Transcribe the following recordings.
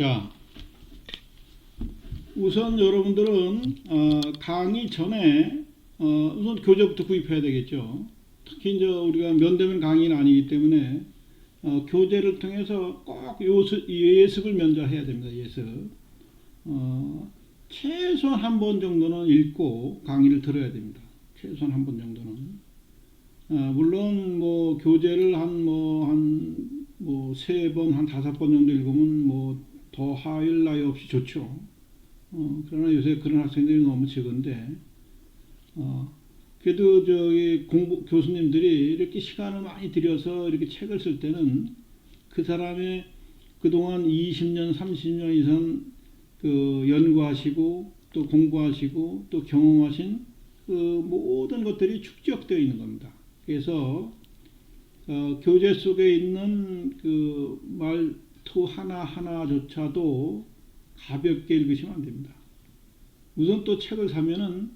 자, 우선 여러분들은 어, 강의 전에 어, 우선 교재부터 구입해야 되겠죠. 특히 이제 우리가 면대면 강의는 아니기 때문에 어, 교재를 통해서 꼭 요수, 예습을 먼저 해야 됩니다. 예습. 어, 최소한 한 번 정도는 읽고 강의를 들어야 됩니다. 최소한 한 번 정도는. 아, 물론 뭐 교재를 한 뭐 한 뭐 세 번 한 다섯 번 정도 읽으면 뭐 더 하일 나위 없이 좋죠. 어, 그러나 요새 그런 학생들이 너무 적은데 어, 그래도 저기 공부 교수님들이 이렇게 시간을 많이 들여서 이렇게 책을 쓸 때는 그 사람의 그동안 20년, 30년 이상 그 연구하시고 또 공부하시고 또 경험하신 그 모든 것들이 축적되어 있는 겁니다. 그래서 어, 교재 속에 있는 그말 투 하나 하나조차도 가볍게 읽으시면 안 됩니다. 우선 또 책을 사면은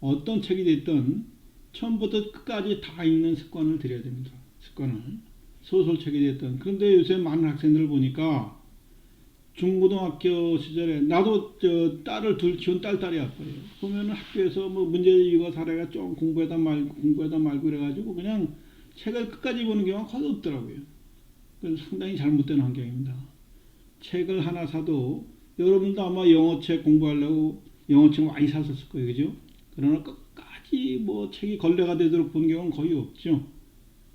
어떤 책이 됐든 처음부터 끝까지 다 읽는 습관을 들여야 됩니다. 습관을 소설책이 됐든 그런데 요새 많은 학생들을 보니까 중고등학교 시절에 나도 저 딸을 둘 키운 딸딸이 아빠예요. 보면 학교에서 뭐 문제 이거 사례가 좀 공부하다 말고 공부하다 말고 그래가지고 그냥 책을 끝까지 보는 경우가 거의 없더라고요. 상당히 잘못된 환경입니다. 책을 하나 사도 여러분도 아마 영어책 공부하려고 영어책 많이 샀었을 거예요, 그죠? 그러나 끝까지 뭐 책이 걸레가 되도록 본 경우는 거의 없죠.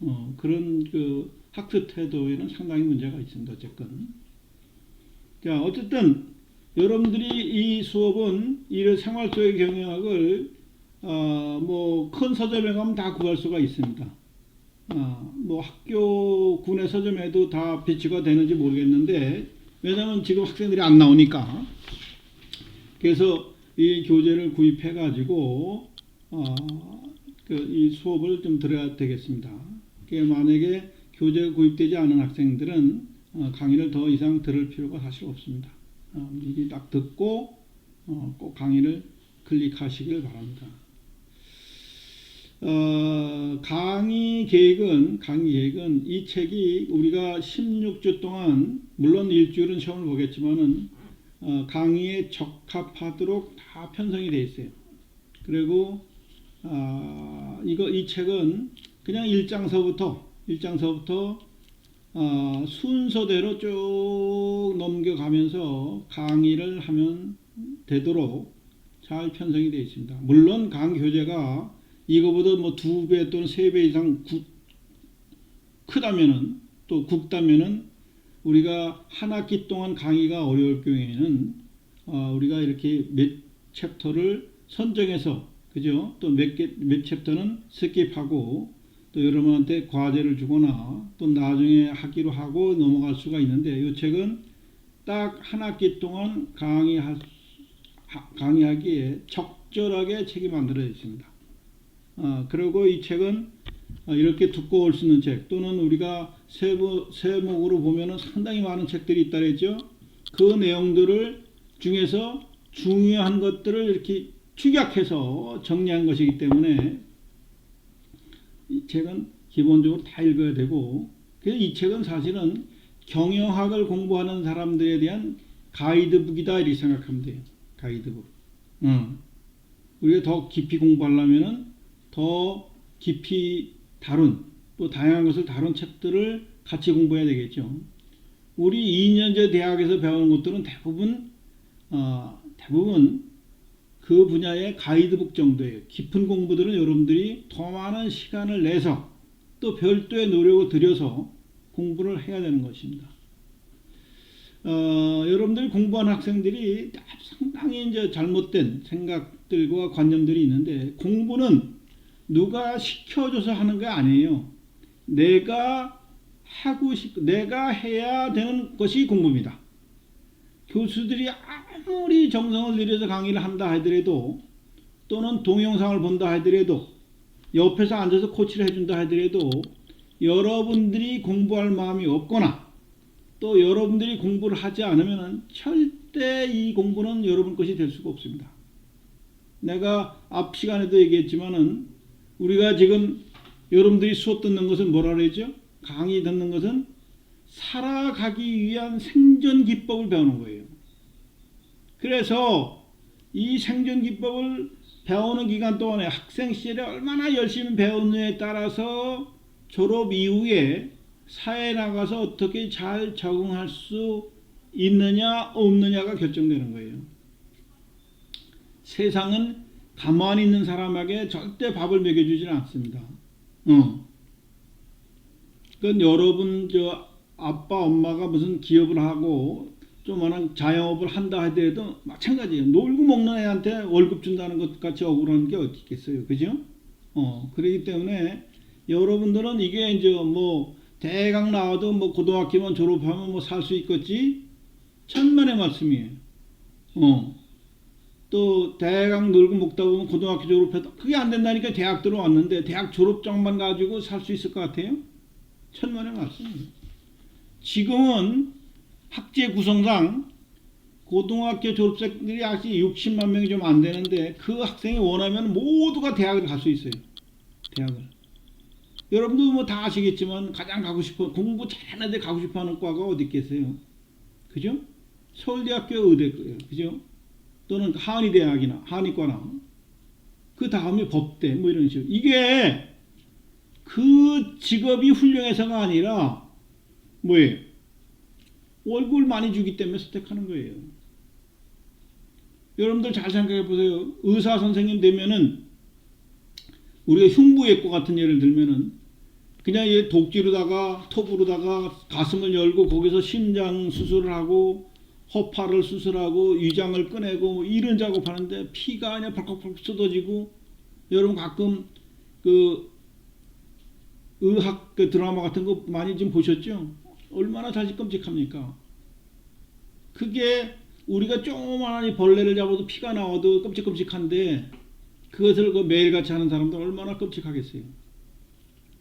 어, 그런 그 학습 태도에는 상당히 문제가 있습니다, 어쨌건. 자, 어쨌든 여러분들이 이 수업은 이 생활 속의 경영학을 어, 뭐큰 서점에 가면 다 구할 수가 있습니다. 어, 뭐 학교 군의 서점에도 다 비치가 되는지 모르겠는데 왜냐하면 지금 학생들이 안 나오니까 그래서 이 교재를 구입해 가지고 어, 그 이 수업을 좀 들어야 되겠습니다. 그 만약에 교재가 구입되지 않은 학생들은 어, 강의를 더 이상 들을 필요가 사실 없습니다. 어, 미리 딱 듣고 어, 꼭 강의를 클릭하시길 바랍니다. 어, 강의 계획은 강의 계획은 이 책이 우리가 16주 동안 물론 일주일은 시험을 보겠지만은 어, 강의에 적합하도록 다 편성이 되어 있어요. 그리고 아, 이거 이 책은 그냥 1장서부터 1장서부터 어, 순서대로 쭉 넘겨가면서 강의를 하면 되도록 잘 편성이 되어 있습니다. 물론 강 교재가 이거보다 뭐 두 배 또는 세 배 이상 구, 크다면은 또 굵다면은 우리가 한 학기 동안 강의가 어려울 경우에는 어, 우리가 이렇게 몇 챕터를 선정해서 그죠? 또 몇 개 몇 챕터는 스킵하고 또 여러분한테 과제를 주거나 또 나중에 하기로 하고 넘어갈 수가 있는데 이 책은 딱 한 학기 동안 강의하, 하- 강의하기에 적절하게 책이 만들어져 있습니다. 어, 그리고 이 책은 어, 이렇게 두꺼울 수 있는 책 또는 우리가 세부, 세목으로 보면은 상당히 많은 책들이 있다 그랬죠. 그 내용들을 중에서 중요한 것들을 이렇게 축약해서 정리한 것이기 때문에 이 책은 기본적으로 다 읽어야 되고 그래서 이 책은 사실은 경영학을 공부하는 사람들에 대한 가이드북이다 이렇게 생각하면 돼요. 가이드북. 어. 우리가 더 깊이 공부하려면은 더 깊이 다룬 또 다양한 것을 다룬 책들을 같이 공부해야 되겠죠. 우리 2년제 대학에서 배우는 것들은 대부분 어, 대부분 그 분야의 가이드북 정도예요. 깊은 공부들은 여러분들이 더 많은 시간을 내서 또 별도의 노력을 들여서 공부를 해야 되는 것입니다. 어, 여러분들이 공부하는 학생들이 상당히 이제 잘못된 생각들과 관념들이 있는데 공부는 누가 시켜줘서 하는 게 아니에요. 내가 하고 싶, 내가 해야 되는 것이 공부입니다. 교수들이 아무리 정성을 들여서 강의를 한다 하더라도 또는 동영상을 본다 하더라도 옆에서 앉아서 코치를 해준다 하더라도 여러분들이 공부할 마음이 없거나 또 여러분들이 공부를 하지 않으면 절대 이 공부는 여러분 것이 될 수가 없습니다. 내가 앞 시간에도 얘기했지만은 우리가 지금 여러분들이 수업 듣는 것은 뭐라 그러죠? 강의 듣는 것은 살아가기 위한 생존 기법을 배우는 거예요. 그래서 이 생존 기법을 배우는 기간 동안에 학생 시절에 얼마나 열심히 배웠느냐에 따라서 졸업 이후에 사회에 나가서 어떻게 잘 적응할 수 있느냐 없느냐가 결정되는 거예요. 세상은 가만히 있는 사람에게 절대 밥을 먹여주질 않습니다. 어. 그건 여러분 저 아빠 엄마가 무슨 기업을 하고 조만한 자영업을 한다 하더라도 마찬가지예요. 놀고 먹는 애한테 월급 준다는 것 같이 억울한 게 어디 있겠어요. 그죠? 어, 그렇기 때문에 여러분들은 이게 이제 뭐 대강 나와도 뭐 고등학교만 졸업하면 뭐 살 수 있겠지? 천만의 말씀이에요. 어. 또 대강 놀고 먹다 보면 고등학교 졸업해도 그게 안 된다니까 대학 들어왔는데 대학 졸업장만 가지고 살 수 있을 것 같아요? 천만의 말씀이에요. 지금은 학제 구성상 고등학교 졸업생들이 아직 60만 명이 좀 안 되는데 그 학생이 원하면 모두가 대학을 갈 수 있어요. 대학을. 여러분도 뭐 다 아시겠지만 가장 가고 싶어 공부 잘하는 데 가고 싶어 하는 과가 어디 있겠어요? 그죠? 서울대학교 의대고요. 그죠? 또는 한의대학이나 한의과나 그 다음에 법대 뭐 이런 식으로 이게 그 직업이 훌륭해서가 아니라 뭐예요? 월급을 많이 주기 때문에 선택하는 거예요. 여러분들 잘 생각해 보세요. 의사 선생님 되면은 우리가 흉부외과 같은 예를 들면은 그냥 얘 독지로다가 톱으로다가 가슴을 열고 거기서 심장 수술을 하고 허파를 수술하고 위장을 꺼내고 뭐 이런 작업하는데 피가 그냥 벌컥벌컥 쏟아지고 여러분 가끔 그 의학 그 드라마 같은 거 많이 좀 보셨죠? 얼마나 자식 끔찍합니까? 그게 우리가 조그마한 이 벌레를 잡아도 피가 나와도 끔찍끔찍한데 그것을 그 매일같이 하는 사람들 얼마나 끔찍하겠어요.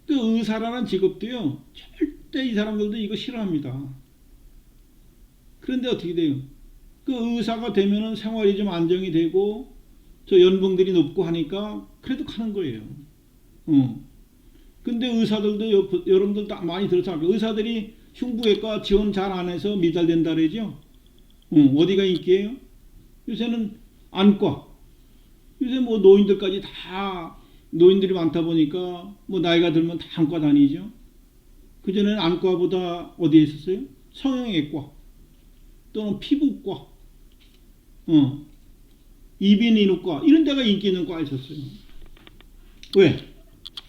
그 의사라는 직업도요 절대 이 사람들도 이거 싫어합니다. 그런데 어떻게 돼요? 그 의사가 되면은 생활이 좀 안정이 되고 저 연봉들이 높고 하니까 그래도 가는 거예요. 어. 근데 의사들도 여, 여러분들 다 많이 들었잖아요. 의사들이 흉부외과 지원 잘 안 해서 미달된다 그러죠. 어, 어디가 인기예요? 요새는 안과. 요새 뭐 노인들까지 다 노인들이 많다 보니까 뭐 나이가 들면 다 안과 다니죠. 그전에는 안과보다 어디에 있었어요? 성형외과 또는 피부과, 어, 이비인후과 이런 데가 인기 있는 과에 있었어요. 왜?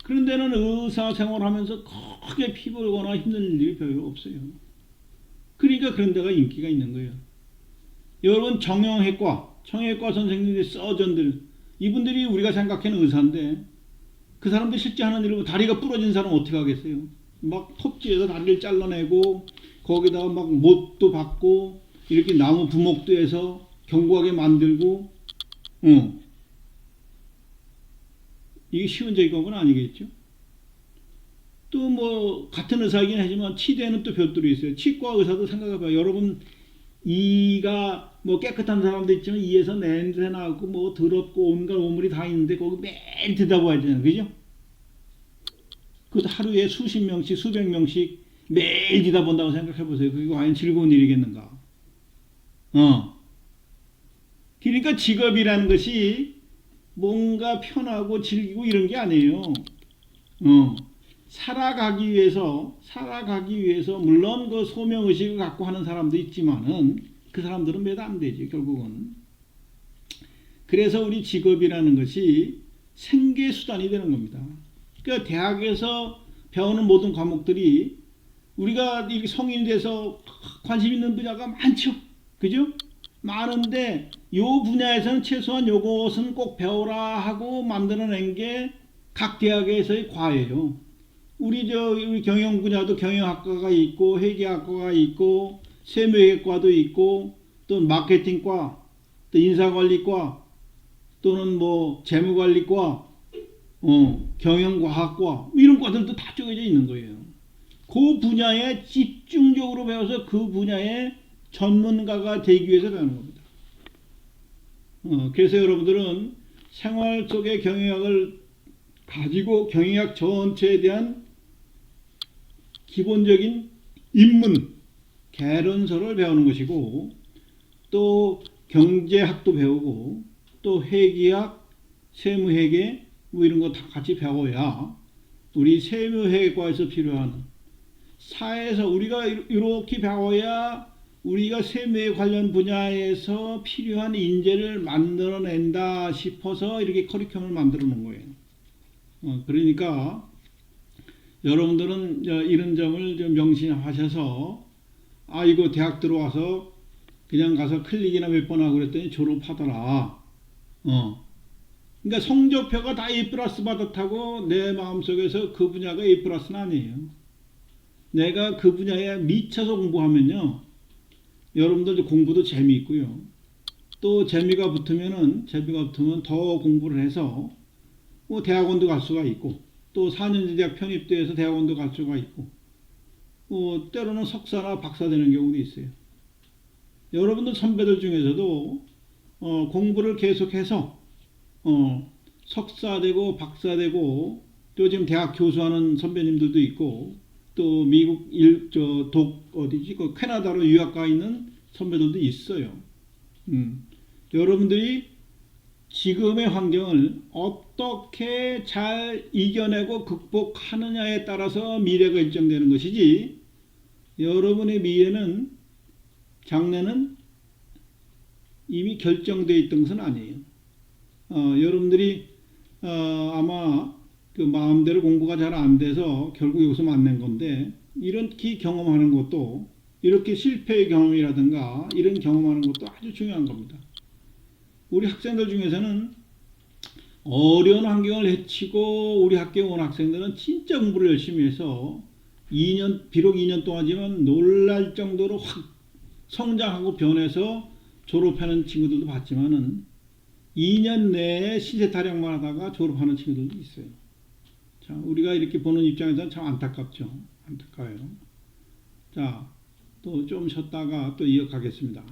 그런 데는 의사 생활하면서 크게 피부거나 힘든 일이 별로 없어요. 그러니까 그런 데가 인기가 있는 거예요. 여러분 정형외과, 정형외과 선생님들, 서전들 이분들이 우리가 생각하는 의사인데 그 사람들 실제 하는 일은 다리가 부러진 사람 어떻게 하겠어요? 막 톱지에서 다리를 잘라내고 거기다가 막 못도 받고 이렇게 나무 부목도 해서 견고하게 만들고 어. 이게 쉬운 작업은 아니겠죠? 또 뭐 같은 의사이긴 하지만 치대는 또 별도로 있어요. 치과 의사도 생각해봐요. 여러분 이가 뭐 깨끗한 사람도 있지만 이에서 냄새 나고 뭐 더럽고 온갖 오물이 다 있는데 거기 매일 들여다봐야 되잖아요. 그죠? 그 하루에 수십 명씩 수백 명씩 매일 들여다본다고 생각해 보세요. 그게 과연 즐거운 일이겠는가? 어. 그러니까 직업이라는 것이 뭔가 편하고 즐기고 이런 게 아니에요. 어. 살아가기 위해서, 살아가기 위해서, 물론 그 소명 의식을 갖고 하는 사람도 있지만은 그 사람들은 몇안 되지, 결국은. 그래서 우리 직업이라는 것이 생계 수단이 되는 겁니다. 그러니까 대학에서 배우는 모든 과목들이 우리가 성인이 돼서 관심 있는 분야가 많죠. 그죠? 많은데 요 분야에서는 최소한 요것은 꼭 배워라 하고 만들어낸 게 각 대학에서의 과예요. 우리 저 우리 경영 분야도 경영학과가 있고 회계학과가 있고 세무회계과도 있고 또 마케팅과 또 인사관리과 또는 뭐 재무관리과 어, 경영과학과 이런 과들도 다 쪼개져 있는 거예요. 그 분야에 집중적으로 배워서 그 분야에 전문가가 되기 위해서 배우는 겁니다. 어, 그래서 여러분들은 생활 속의 경영학을 가지고 경영학 전체에 대한 기본적인 인문, 개론서를 배우는 것이고 또 경제학도 배우고 또 회계학, 세무회계 뭐 이런 거 다 같이 배워야 우리 세무회계과에서 필요한 사회에서 우리가 이- 이렇게 배워야 우리가 세무에 관련 분야에서 필요한 인재를 만들어낸다 싶어서 이렇게 커리큘럼을 만들어 놓은 거예요. 어, 그러니까 여러분들은 저 이런 점을 좀 명심하셔서 아 이거 대학 들어와서 그냥 가서 클릭이나 몇 번 하고 그랬더니 졸업하더라. 어. 그러니까 성적표가 다 A 받았다고 내 마음속에서 그 분야가 A 플러스는 아니에요. 내가 그 분야에 미쳐서 공부하면요. 여러분들 공부도 재미있고요. 또 재미가 붙으면은 재미가 붙으면 더 공부를 해서 뭐 대학원도 갈 수가 있고 또 4년제 대학 편입도 해서 대학원도 갈 수가 있고 뭐 때로는 석사나 박사 되는 경우도 있어요. 여러분들 선배들 중에서도 어, 공부를 계속해서 어, 석사 되고 박사 되고 또 지금 대학 교수하는 선배님들도 있고 또 미국 일 저 독 어디지 그 캐나다로 유학 가 있는 선배들도 있어요. 음. 여러분들이 지금의 환경을 어떻게 잘 이겨내고 극복하느냐에 따라서 미래가 일정되는 것이지 여러분의 미래는 장래는 이미 결정되어 있던 것은 아니에요. 어, 여러분들이 어, 아마 그 마음대로 공부가 잘 안 돼서 결국 여기서 만난 건데 이렇게 경험하는 것도 이렇게 실패의 경험이라든가 이런 경험하는 것도 아주 중요한 겁니다. 우리 학생들 중에서는 어려운 환경을 헤치고 우리 학교에 온 학생들은 진짜 공부를 열심히 해서 2년 비록 2년 동안이지만 놀랄 정도로 확 성장하고 변해서 졸업하는 친구들도 봤지만은 2년 내에 시세 타령만 하다가 졸업하는 친구들도 있어요. 자, 우리가 이렇게 보는 입장에서는 참 안타깝죠. 안타까워요. 자, 또 좀 쉬었다가 또 이어가겠습니다.